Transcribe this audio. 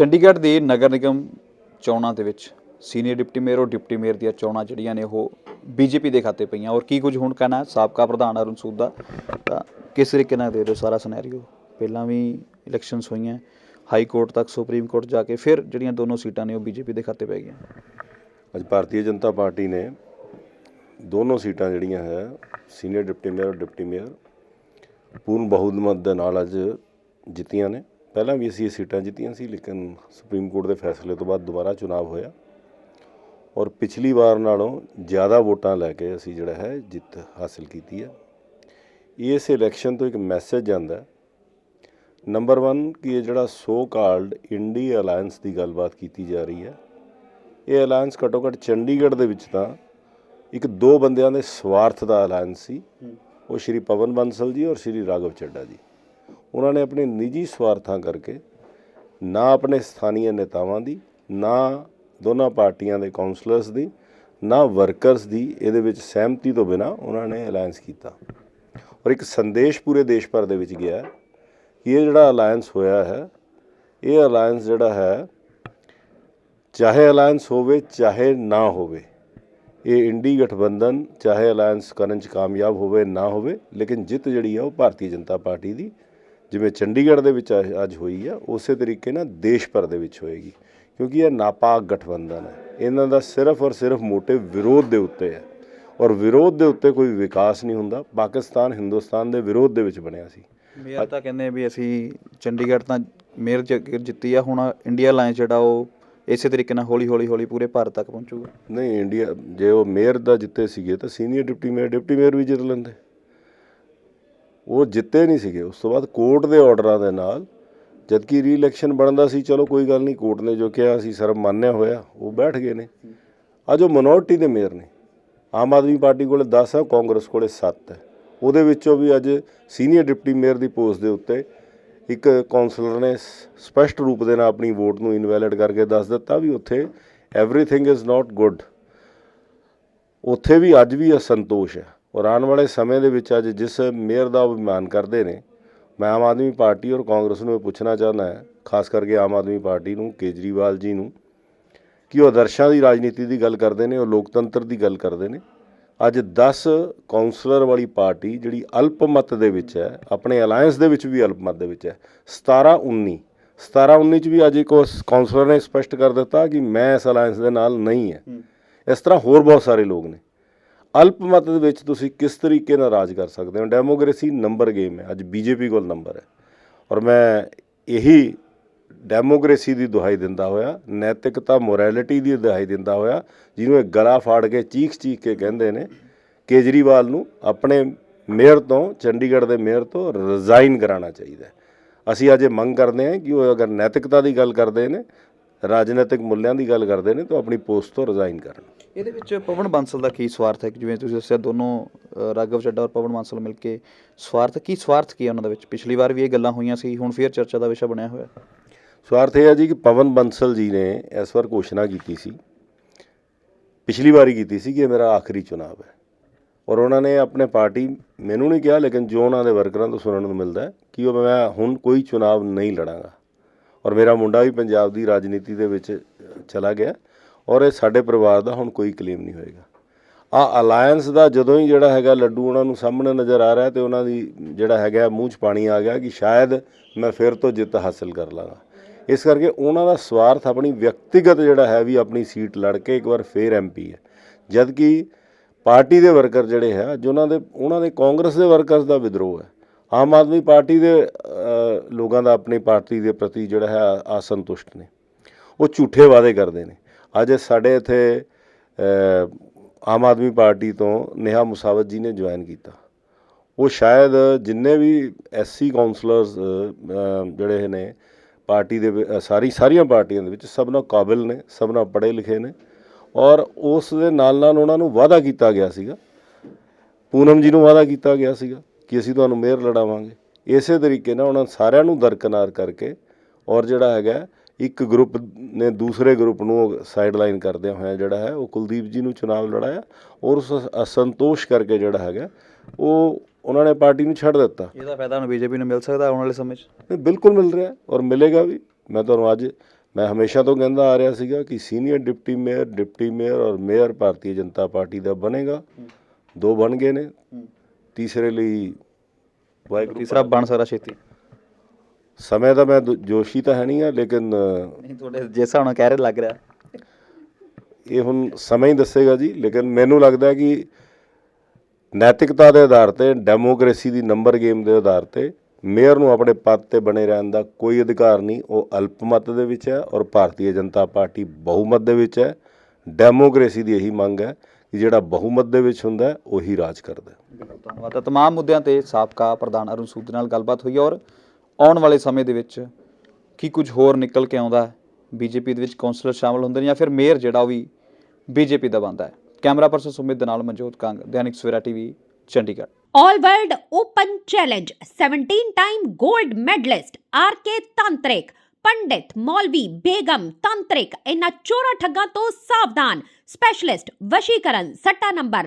ਚੰਡੀਗੜ੍ਹ ਦੇ ਨਗਰ ਨਿਗਮ ਚੋਣਾਂ ਦੇ ਵਿੱਚ ਸੀਨੀਅਰ ਡਿਪਟੀ ਮੇਅਰ ਔਰ ਡਿਪਟੀ ਮੇਅਰ ਦੀਆਂ ਚੋਣਾਂ ਜਿਹੜੀਆਂ ਨੇ ਉਹ ਬੀਜੇਪੀ ਦੇ ਖਾਤੇ ਪਈਆਂ। ਔਰ ਕੀ ਕੁਝ ਹੁਣ ਕਹਿਣਾ ਸਾਬਕਾ ਪ੍ਰਧਾਨ ਅਰੁਣ ਸੂਦ ਦਾ ਤਾਂ ਕਿਸ ਤਰੀਕੇ ਨਾਲ ਦੇ ਰਹੇ ਹੋ ਸਾਰਾ ਸਿਨੈਰੀਓ ਪਹਿਲਾਂ ਵੀ ਇਲੈਕਸ਼ਨਸ ਹੋਈਆਂ ਹਾਈ ਕੋਰਟ ਤੱਕ, ਸੁਪਰੀਮ ਕੋਰਟ ਜਾ ਕੇ, ਫਿਰ ਜਿਹੜੀਆਂ ਦੋਨੋਂ ਸੀਟਾਂ ਨੇ ਉਹ ਬੀਜੇਪੀ ਦੇ ਖਾਤੇ ਪੈ ਗਈਆਂ। ਅੱਜ ਭਾਰਤੀ ਜਨਤਾ ਪਾਰਟੀ ਨੇ ਦੋਨੋਂ ਸੀਟਾਂ ਜਿਹੜੀਆਂ ਹੈ, ਸੀਨੀਅਰ ਡਿਪਟੀ ਮੇਅਰ ਔਰ ਡਿਪਟੀ ਮੇਅਰ, ਪੂਰਨ ਬਹੁਮਤ ਦੇ ਨਾਲ ਅੱਜ ਜਿੱਤੀਆਂ ਨੇ। ਪਹਿਲਾਂ ਵੀ ਅਸੀਂ ਇਹ ਸੀਟਾਂ ਜਿੱਤੀਆਂ ਸੀ ਲੇਕਿਨ ਸੁਪਰੀਮ ਕੋਰਟ ਦੇ ਫੈਸਲੇ ਤੋਂ ਬਾਅਦ ਦੁਬਾਰਾ ਚੁਣਾਵ ਹੋਇਆ। ਔਰ ਪਿਛਲੀ ਵਾਰ ਨਾਲੋਂ ਜ਼ਿਆਦਾ ਵੋਟਾਂ ਲੈ ਕੇ ਅਸੀਂ ਜਿਹੜਾ ਹੈ ਜਿੱਤ ਹਾਸਲ ਕੀਤੀ ਹੈ। ਇਸ ਇਲੈਕਸ਼ਨ ਤੋਂ ਇੱਕ ਮੈਸੇਜ ਜਾਂਦਾ ਹੈ। ਨੰਬਰ 1 ਕਿ ਇਹ ਜਿਹੜਾ ਸੋ ਕਾਲਡ ਇੰਡੀ ਅਲਾਈਅੰਸ ਦੀ ਗੱਲਬਾਤ ਕੀਤੀ ਜਾ ਰਹੀ ਹੈ। ਇਹ ਅਲਾਈਅੰਸ ਘੱਟੋ ਘੱਟ ਚੰਡੀਗੜ੍ਹ ਦੇ ਵਿੱਚ ਤਾਂ ਇੱਕ ਦੋ ਬੰਦਿਆਂ ਦੇ ਸਵਾਰਥ ਦਾ ਅਲਾਈਅੰਸ ਸੀ। ਉਹ ਸ਼੍ਰੀ ਪਵਨ ਬੰਸਲ ਜੀ ਔਰ ਸ਼੍ਰੀ ਰਾਘਵ ਚੱਡਾ ਜੀ। ਉਹਨਾਂ ਨੇ ਆਪਣੇ ਨਿੱਜੀ ਸਵਾਰਥਾਂ ਕਰਕੇ ਨਾ ਆਪਣੇ ਸਥਾਨੀ ਨੇਤਾਵਾਂ ਦੀ, ਨਾ ਦੋਨਾਂ ਪਾਰਟੀਆਂ ਦੇ ਕਾਉਂਸਲਰਸ ਦੀ, ਨਾ ਵਰਕਰਸ ਦੀ ਇਹਦੇ ਵਿੱਚ ਸਹਿਮਤੀ ਤੋਂ ਬਿਨਾ ਉਹਨਾਂ ਨੇ ਅਲਾਈਅੰਸ ਕੀਤਾ। ਔਰ ਇੱਕ ਸੰਦੇਸ਼ ਪੂਰੇ ਦੇਸ਼ ਭਰ ਦੇ ਵਿੱਚ ਗਿਆ ਕਿ ਇਹ ਜਿਹੜਾ ਅਲਾਈਅੰਸ ਹੋਇਆ ਹੈ, ਇਹ ਅਲਾਈਅੰਸ ਜਿਹੜਾ ਹੈ, ਚਾਹੇ ਅਲਾਈਅੰਸ ਹੋਵੇ, ਚਾਹੇ ਨਾ ਹੋਵੇ, ਇਹ ਇੰਡੀ ਗਠਬੰਧਨ ਚਾਹੇ ਅਲਾਈਅੰਸ ਕਰਨ ਚ ਕਾਮਯਾਬ ਹੋਵੇ, ਨਾ ਹੋਵੇ, ਲੇਕਿਨ ਜਿੱਤ ਜਿਹੜੀ ਆ ਉਹ ਭਾਰਤੀ ਜਨਤਾ ਪਾਰਟੀ ਦੀ ਜਿਵੇਂ ਚੰਡੀਗੜ੍ਹ ਦੇ ਵਿੱਚ ਅੱਜ ਹੋਈ ਆ ਉਸੇ ਤਰੀਕੇ ਨਾਲ ਦੇਸ਼ ਭਰ ਦੇ ਵਿੱਚ ਹੋਏਗੀ। ਕਿਉਂਕਿ ਇਹ ਨਾਪਾਕ ਗਠਬੰਧਨ ਹੈ। ਇਹਨਾਂ ਦਾ ਸਿਰਫ ਔਰ ਸਿਰਫ ਮੋਟਿਵ ਵਿਰੋਧ ਦੇ ਉੱਤੇ ਹੈ। ਔਰ ਵਿਰੋਧ ਦੇ ਉੱਤੇ ਕੋਈ ਵਿਕਾਸ ਨਹੀਂ ਹੁੰਦਾ। ਪਾਕਿਸਤਾਨ ਹਿੰਦੁਸਤਾਨ ਦੇ ਵਿਰੋਧ ਦੇ ਵਿੱਚ ਬਣਿਆ ਸੀ। ਮੇਅਰ ਤਾਂ ਕਹਿੰਦੇ ਵੀ ਅਸੀਂ ਚੰਡੀਗੜ੍ਹ ਤਾਂ ਮੇਅਰ ਜ- ਜਿੱਤੀ ਆ। ਹੁਣ ਇੰਡੀਆ ਅਲਾਈਅੰਸ ਜਿਹੜਾ ਉਹ ਇਸੇ ਤਰੀਕੇ ਨਾਲ ਹੌਲੀ ਹੌਲੀ ਹੌਲੀ ਪੂਰੇ ਭਾਰਤ ਤੱਕ ਪਹੁੰਚੂਗਾ। ਨਹੀਂ ਇੰਡੀਆ ਜੇ ਉਹ ਮੇਅਰ ਦਾ ਜਿੱਤੇ ਸੀਗੇ ਤਾਂ senior deputy mayor deputy mayor ਵੀ ਜਿੱਤ ਲੈਂਦੇ। ਉਹ ਜਿੱਤੇ ਨਹੀਂ ਸੀਗੇ। ਉਸ ਤੋਂ ਬਾਅਦ ਕੋਰਟ ਦੇ ਆਰਡਰਾਂ ਦੇ ਨਾਲ, ਜਦਕਿ ਰੀ-ਇਲੈਕਸ਼ਨ ਬਣਦਾ ਸੀ, ਚਲੋ ਕੋਈ ਗੱਲ ਨਹੀਂ, ਕੋਰਟ ਨੇ ਜੋ ਕਿਹਾ ਸੀ ਸਰਬ ਮੰਨਿਆ ਹੋਇਆ, ਉਹ ਬੈਠ ਗਏ ਨੇ। ਅੱਜ ਉਹ ਮਿਨੋਰਟੀ ਦੇ ਮੇਅਰ ਨੇ, ਆਮ ਆਦਮੀ ਪਾਰਟੀ ਕੋਲੇ 10 ਹੈ ਕਾਂਗਰਸ ਕੋਲੇ 7 ਹੈ ਉਹਦੇ ਵਿੱਚੋਂ ਵੀ ਅੱਜ ਸੀਨੀਅਰ ਡਿਪਟੀ ਮੇਅਰ ਦੀ ਪੋਸਟ ਦੇ ਉੱਤੇ ਇੱਕ ਕਾਉਂਸਲਰ ਨੇ ਸਪਸ਼ਟ ਰੂਪ ਦੇ ਨਾਲ ਆਪਣੀ ਵੋਟ ਨੂੰ ਇਨਵੈਲਿਡ ਕਰਕੇ ਦੱਸ ਦਿੱਤਾ ਵੀ ਉੱਥੇ ਐਵਰੀਥਿੰਗ ਇਜ਼ ਨਾਟ ਗੁੱਡ ਉੱਥੇ ਵੀ ਅੱਜ ਵੀ ਅਸੰਤੋਸ਼ ਹੈ ਔਰ ਆਉਣ ਵਾਲੇ ਸਮੇਂ ਦੇ ਵਿੱਚ ਅੱਜ ਜਿਸ ਮੇਅਰ ਦਾ ਅਭਿਮਾਨ ਕਰਦੇ ਨੇ ਮੈਂ ਆਮ ਆਦਮੀ ਪਾਰਟੀ ਔਰ ਕਾਂਗਰਸ ਨੂੰ ਇਹ ਪੁੱਛਣਾ ਚਾਹੁੰਦਾ ਹੈ ਖਾਸ ਕਰਕੇ ਆਮ ਆਦਮੀ ਪਾਰਟੀ ਨੂੰ ਕੇਜਰੀਵਾਲ ਜੀ ਨੂੰ ਕਿ ਉਹ ਆਦਰਸ਼ਾਂ ਦੀ ਰਾਜਨੀਤੀ ਦੀ ਗੱਲ ਕਰਦੇ ਨੇ ਉਹ ਲੋਕਤੰਤਰ ਦੀ ਗੱਲ ਕਰਦੇ ਨੇ। ਅੱਜ 10 ਕਾਉਂਸਲਰ ਵਾਲੀ ਪਾਰਟੀ ਜਿਹੜੀ ਅਲਪਮਤ ਦੇ ਵਿੱਚ ਹੈ ਆਪਣੇ ਅਲਾਈਅੰਸ ਦੇ ਵਿੱਚ ਵੀ ਅਲਪਮਤ ਦੇ ਵਿੱਚ ਹੈ 17 19 17 19 ਚ ਵੀ ਅੱਜ ਇੱਕ ਉਸ ਕਾਉਂਸਲਰ ਨੇ ਸਪਸ਼ਟ ਕਰ ਦਿੱਤਾ ਕਿ ਮੈਂ ਇਸ ਅਲਾਈਅੰਸ ਦੇ ਨਾਲ ਨਹੀਂ ਹੈ। ਇਸ ਤਰ੍ਹਾਂ ਹੋਰ ਬਹੁਤ ਸਾਰੇ ਲੋਕ ਨੇ। ਅਲਪਮਤ ਦੇ ਵਿੱਚ ਤੁਸੀਂ ਕਿਸ ਤਰੀਕੇ ਨਾਲ ਰਾਜ ਕਰ ਸਕਦੇ ਹੋ? ਡੈਮੋਕ੍ਰੇਸੀ ਨੰਬਰ ਗੇਮ ਹੈ। ਅੱਜ ਬੀਜੇਪੀ ਕੋਲ ਨੰਬਰ ਹੈ। ਔਰ ਮੈਂ ਇਹੀ ਡੈਮੋਕ੍ਰੇਸੀ ਦੀ ਦੁਹਾਈ ਦਿੰਦਾ ਹੋਇਆ, ਨੈਤਿਕਤਾ ਮੋਰੈਲਿਟੀ ਦੀ ਦੁਹਾਈ ਦਿੰਦਾ ਹੋਇਆ, ਜਿਹਨੂੰ ਇਹ ਗਲਾ ਫਾੜ ਕੇ, ਚੀਖ ਚੀਖ ਕੇ ਕਹਿੰਦੇ ਨੇ, ਕੇਜਰੀਵਾਲ ਨੂੰ ਆਪਣੇ ਮੇਅਰ ਤੋਂ, ਚੰਡੀਗੜ੍ਹ ਦੇ ਮੇਅਰ ਤੋਂ ਰਿਜ਼ਾਈਨ ਕਰਾਉਣਾ ਚਾਹੀਦਾ ਅਸੀਂ ਅੱਜ ਇਹ ਮੰਗ ਕਰਦੇ ਹਾਂ ਕਿ ਉਹ ਅਗਰ ਨੈਤਿਕਤਾ ਦੀ ਗੱਲ ਕਰਦੇ ਨੇ, ਰਾਜਨੀਤਿਕ ਮੁੱਲਿਆਂ ਦੀ ਗੱਲ ਕਰਦੇ ਨੇ, ਤਾਂ ਆਪਣੀ ਪੋਸਟ ਤੋਂ ਰਿਜ਼ਾਈਨ ਕਰਨ। ਇਹਦੇ ਵਿੱਚ ਪਵਨ ਬਾਂਸਲ ਦਾ ਕੀ ਸਵਾਰਥ ਹੈ? ਕਿ ਜਿਵੇਂ ਤੁਸੀਂ ਦੱਸਿਆ, ਦੋਨੋਂ ਰਾਘਵ ਚੱਡਾ ਔਰ ਪਵਨ ਬਾਂਸਲ ਮਿਲ ਕੇ ਸਵਾਰਥ, ਕੀ ਸਵਾਰਥ ਕੀ ਹੈ ਉਹਨਾਂ ਦੇ ਵਿੱਚ? ਪਿਛਲੀ ਵਾਰ ਵੀ ਇਹ ਗੱਲਾਂ ਹੋਈਆਂ ਸੀ, ਹੁਣ ਫੇਰ ਚਰਚਾ ਦਾ ਵਿਸ਼ਾ ਬਣਿਆ ਹੋਇਆ। ਸਵਾਰਥ ਇਹ ਹੈ ਜੀ ਕਿ ਪਵਨ ਬਾਂਸਲ ਜੀ ਨੇ ਇਸ ਵਾਰ ਘੋਸ਼ਣਾ ਕੀਤੀ ਸੀ। ਪਿਛਲੀ ਵਾਰੀ ਕੀਤੀ ਸੀ ਕਿ ਇਹ ਮੇਰਾ ਆਖਰੀ ਚੁਣਾਵ ਹੈ। ਔਰ ਉਹਨਾਂ ਨੇ ਆਪਣੇ ਪਾਰਟੀ, ਮੈਨੂੰ ਨਹੀਂ ਕਿਹਾ, ਲੇਕਿਨ ਜੋ ਉਹਨਾਂ ਦੇ ਵਰਕਰਾਂ ਤੋਂ ਸੁਣਨ ਨੂੰ ਮਿਲਦਾ ਹੈ ਕਿ ਉਹ ਮੈਂ ਹੁਣ ਕੋਈ ਚੁਣਾਵ ਨਹੀਂ ਲੜਾਂਗਾ। ਔਰ ਮੇਰਾ ਮੁੰਡਾ ਵੀ ਪੰਜਾਬ ਦੀ ਰਾਜਨੀਤੀ ਦੇ ਵਿੱਚ ਚਲਾ ਗਿਆ। ਔਰ ਇਹ ਸਾਡੇ ਪਰਿਵਾਰ ਦਾ ਹੁਣ ਕੋਈ ਕਲੇਮ ਨਹੀਂ ਹੋਏਗਾ। ਆ ਅਲਾਈਅੰਸ ਦਾ ਜਦੋਂ ਹੀ ਜਿਹੜਾ ਹੈਗਾ ਲੱਡੂ ਉਹਨਾਂ ਨੂੰ ਸਾਹਮਣੇ ਨਜ਼ਰ ਆ ਰਿਹਾ ਤੇ ਉਹਨਾਂ ਦੀ ਜਿਹੜਾ ਹੈਗਾ ਮੂੰਹ 'ਚ ਪਾਣੀ ਆ ਗਿਆ ਕਿ ਸ਼ਾਇਦ ਮੈਂ ਫਿਰ ਤੋਂ ਜਿੱਤ ਹਾਸਲ ਕਰ ਲਾਂਗਾ ਇਸ ਕਰਕੇ ਉਹਨਾਂ ਦਾ ਸਵਾਰਥ ਆਪਣੀ ਵਿਅਕਤੀਗਤ ਜਿਹੜਾ ਹੈ ਵੀ ਆਪਣੀ ਸੀਟ ਲੜ ਕੇ ਇੱਕ ਵਾਰ ਫੇਰ ਐਮਪੀ ਹੈ। ਜਦ ਕਿ ਪਾਰਟੀ ਦੇ ਵਰਕਰ ਜਿਹੜੇ ਹੈ, ਅੱਜ ਦੇ, ਉਹਨਾਂ ਦੇ ਕਾਂਗਰਸ ਦੇ ਵਰਕਰਸ ਦਾ ਵਿਦਰੋਹ ਹੈ। ਆਮ ਆਦਮੀ ਪਾਰਟੀ ਦੇ ਲੋਕਾਂ ਦਾ ਆਪਣੀ ਪਾਰਟੀ ਦੇ ਪ੍ਰਤੀ ਜਿਹੜਾ ਹੈ ਅਸੰਤੁਸ਼ਟ ਨੇ। ਉਹ ਝੂਠੇ ਵਾਅਦੇ ਕਰਦੇ ਨੇ। ਅੱਜ ਸਾਡੇ ਇੱਥੇ ਆਮ ਆਦਮੀ ਪਾਰਟੀ ਤੋਂ ਨੇਹਾ ਮੁਸਾਵਤ ਜੀ ਨੇ ਜੁਆਇਨ ਕੀਤਾ। ਉਹ ਸ਼ਾਇਦ ਜਿੰਨੇ ਵੀ ਐਸਸੀ ਕਾਉਂਸਲਰਸ ਜਿਹੜੇ ਨੇ, ਪਾਰਟੀ ਦੇ ਸਾਰੀ, ਸਾਰੀਆਂ ਪਾਰਟੀਆਂ ਦੇ ਵਿੱਚ ਸਭ ਨਾਲ ਕਾਬਿਲ ਨੇ, ਸਭ ਨਾਲ ਪੜ੍ਹੇ ਲਿਖੇ ਨੇ ਔਰ ਉਸ ਦੇ ਨਾਲ ਨਾਲ ਉਹਨਾਂ ਨੂੰ ਵਾਅਦਾ ਕੀਤਾ ਗਿਆ ਸੀਗਾ। ਪੂਨਮ ਜੀ ਨੂੰ ਵਾਅਦਾ ਕੀਤਾ ਗਿਆ ਸੀਗਾ ਕਿ ਅਸੀਂ ਤੁਹਾਨੂੰ ਮੇਅਰ ਲੜਾਵਾਂਗੇ। ਇਸੇ ਤਰੀਕੇ ਨਾਲ ਉਹਨਾਂ ਸਾਰਿਆਂ ਨੂੰ ਦਰਕਨਾਰ ਕਰਕੇ ਔਰ ਜਿਹੜਾ ਹੈਗਾ ਇੱਕ ਗਰੁੱਪ ਨੇ ਦੂਸਰੇ ਗਰੁੱਪ ਨੂੰ ਸਾਈਡਲਾਈਨ ਕਰਦਿਆਂ ਹੋਇਆ ਜਿਹੜਾ ਹੈ ਉਹ ਕੁਲਦੀਪ ਜੀ ਨੂੰ ਚੁਣਾਵ ਲੜਾਇਆ ਔਰ ਉਸ ਅਸੰਤੋਸ਼ ਕਰਕੇ ਜਿਹੜਾ ਹੈਗਾ ਉਹ ਉਹਨਾਂ ਨੇ ਪਾਰਟੀ ਨੂੰ ਛੱਡ ਦਿੱਤਾ। ਇਹਦਾ ਫਾਇਦਾ ਹੁਣ ਬੀਜੇਪੀ ਨੂੰ ਮਿਲ ਸਕਦਾ ਆਉਣ ਵਾਲੇ ਸਮੇਂ 'ਚ? ਨਹੀਂ ਬਿਲਕੁਲ ਮਿਲ ਰਿਹਾ ਔਰ ਮਿਲੇਗਾ ਵੀ। ਮੈਂ ਤੁਹਾਨੂੰ ਅੱਜ ਮੈਂ ਹਮੇਸ਼ਾ ਤੋਂ ਕਹਿੰਦਾ ਆ ਰਿਹਾ ਸੀਗਾ ਕਿ senior deputy mayor deputy mayor ਔਰ ਮੇਅਰ ਭਾਰਤੀ ਜਨਤਾ ਪਾਰਟੀ ਦਾ ਬਣੇਗਾ। ਦੋ ਬਣ ਗਏ ਨੇ। ਤੀਸਰੇ ਲਈ ਵਾਹਿਗੁਰੂ ਤੀਸਰਾ ਬਣ ਸਕਦਾ ਛੇਤੀ। ਸਮੇਂ ਦਾ ਮੈਂ ਜੋਸ਼ੀ ਤਾਂ ਹੈ ਨਹੀਂ ਆ ਲੇਕਿਨ ਨਹੀਂ ਤੁਹਾਡੇ ਜਿਸ ਹੁਣ ਕਹਿ ਰਹੇ ਲੱਗ ਰਿਹਾ। ਇਹ ਹੁਣ ਸਮਾਂ ਹੀ ਦੱਸੇਗਾ ਜੀ ਲੇਕਿਨ ਮੈਨੂੰ ਲੱਗਦਾ ਕਿ ਨੈਤਿਕਤਾ ਦੇ ਆਧਾਰ ਤੇ ਡੈਮੋਕ੍ਰੇਸੀ ਦੀ ਨੰਬਰ ਗੇਮ ਦੇ ਆਧਾਰ ਤੇ ਮੇਅਰ ਨੂੰ ਆਪਣੇ ਪਦ ਤੇ ਬਣੇ ਰਹਿਣ ਦਾ ਕੋਈ ਅਧਿਕਾਰ ਨਹੀਂ ਉਹ ਅਲਪਮਤ ਦੇ ਵਿੱਚ ਹੈ ਔਰ ਭਾਰਤੀ ਜਨਤਾ ਪਾਰਟੀ ਬਹੁਮਤ ਦੇ ਵਿੱਚ ਹੈ। ਡੈਮੋਕ੍ਰੇਸੀ ਦੀ ਇਹੀ ਮੰਗ ਹੈ ਕਿ ਜਿਹੜਾ ਬਹੁਮਤ ਦੇ ਵਿੱਚ ਹੁੰਦਾ ਉਹੀ ਰਾਜ ਕਰਦਾ ਧੰਨਵਾਦ। ਤਮਾਮ ਮੁੱਦਿਆਂ ਤੇ ਸਾਬਕਾ ਪ੍ਰਧਾਨ ਅਰੁਣ ਸੂਦ ਨਾਲ ਗੱਲਬਾਤ ਹੋਈ ਔਰ ਆਉਣ ਵਾਲੇ ਸਮੇਂ ਦੇ ਵਿੱਚ ਕੀ ਕੁਝ ਹੋਰ ਨਿਕਲ ਕੇ ਆਉਂਦਾ ਹੈ? ਬੀਜੇਪੀ ਦੇ ਵਿੱਚ ਕਾਉਂਸਲਰ ਸ਼ਾਮਲ ਹੁੰਦੇ ਨੇ ਜਾਂ ਫਿਰ ਮੇਅਰ ਜਿਹੜਾ ਉਹ ਵੀ ਬੀਜੇਪੀ ਦਾ ਬਣਦਾ ਹੈ? ਕੈਮਰਾ ਪਰਸਨ ਸੁਮਿਤ ਦੇ ਨਾਲ Manjot Kang, Dainik Savera TV Chandigarh. All World Open Challenge 17 time gold medalist RK Tantrik Pandit Maulvi Begum Tantrik ਇਹਨਾਂ ਚੋਰਾ ਠੱਗਾਂ ਤੋਂ ਸਾਵਧਾਨ ਸਪੈਸ਼ਲਿਸਟ ਵਸ਼ੀਕਰਨ ਸੱਟਾ ਨੰਬਰ